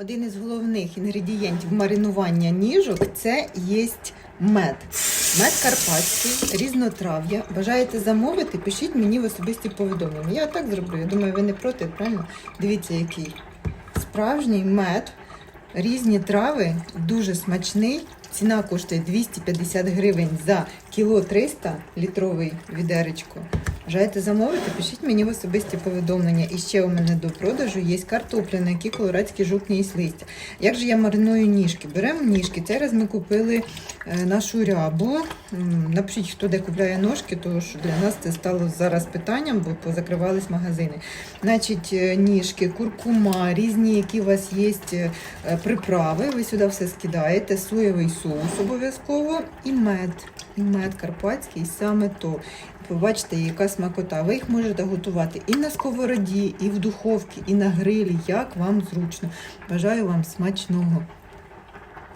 Один із головних інгредієнтів маринування ніжок це є мед. Мед карпатський, різнотрав'я. Бажаєте замовити, пишіть мені в особисті повідомлення. Я так зроблю. Я думаю, ви не проти, правильно? Дивіться, який справжній мед, різні трави, дуже смачний. Ціна коштує 250 гривень за кіло 300 літровий відеречко. Бажаєте замовити, пишіть мені в особисті повідомлення. І ще у мене до продажу є картопля, на якій колорадські жовтні і листя. Як же я мариную ніжки? Беремо ніжки. Цей раз ми купили е, нашу рябу. Напишіть, хто де купляє ножки, тому що для нас це стало зараз питанням, бо позакривались магазини. Значить, е, ніжки, куркума, різні, які у вас є е, приправи. Ви сюди все скидаєте, соєвий соус обов'язково і мед. Мед карпатський саме то. Побачите, яка смакота. Ви їх можете готувати і на сковороді, і в духовці, і на грилі, як вам зручно. Бажаю вам смачного.